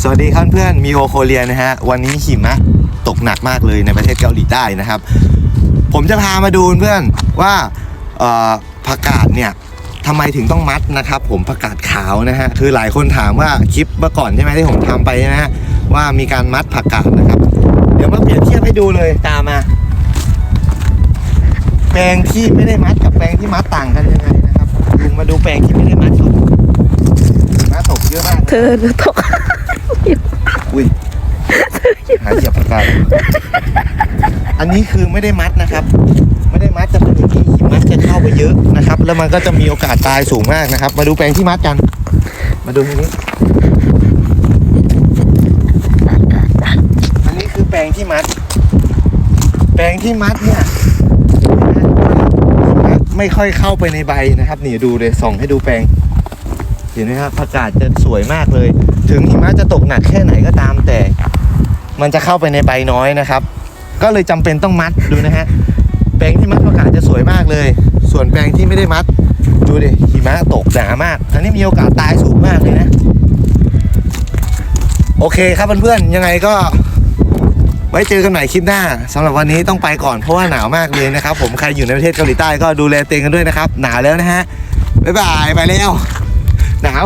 สวัสดีครับเพื่อนมีโอโคเรียนะฮะ วันนี้หิมะตกหนักมากเลยในประเทศเกาหลีใต้นะครับ ผมจะพามาดูเพื่อนว่าผักกาดเนี่ยทำไมถึงต้องมัดนะครับ ผมผักกาดขาวนะฮะคือหลายคนถามว่าคลิปเมื่อก่อนใช่ไหมที่ผมทำไปนะฮะว่ามีการมัดผักกาดนะครับ เดี๋ยวมาเปรียบเทียบให้ดูเลยตามมา แปลงที่ไม่ได้มัดกับแปลงที่มัดต่างกันยังไงนะครับลุงมาดูแปลงที่ไม่ได้มัดก่อนหิมะตกเยอะมากเธอตก อุ้ยหาเหยียบปากกาอันนี้คือไม่ได้มัดนะครับ ไม่ได้มัดจะเป็นอย่างนี้หิมะจะเข้าไปเยอะนะครับ แล้วมันก็จะมีโอกาสตายสูงมากนะครับ มาดูแปลงที่มัดกัน มาดูทีนี้อันนี้คือแปลงที่มัด แปลงที่มัดเนี่ยไม่ค่อยเข้าไปในใบนะครับนี่ดูเลยส่องให้ดูแปลง เห็นไหมครับอากาศจะสวยมากเลย ถึงหิมะจะตกหนักแค่ไหนก็ตามแต่ มันจะเข้าไปในใบน้อยนะครับ ก็เลยจำเป็นต้องมัดดูนะฮะแปลงที่มัดอากาศจะสวยมากเลย ส่วนแปลงที่ไม่ได้มัด ดูดิหิมะตกหนามาก อันนี้มีโอกาสตายสูงมากเลยนะ โอเคครับเพื่อนๆยังไงก็ไว้เจอกันใหม่คลิปหน้าสำหรับวันนี้ต้องไปก่อนเพราะว่าหนาวมากเลยนะครับ ผมใครอยู่ในประเทศเกาหลีใต้ก็ดูแลเตวเองกันด้วยนะครับ หนาวแล้วนะฮะบ๊ายบายไปแล้ว หนาว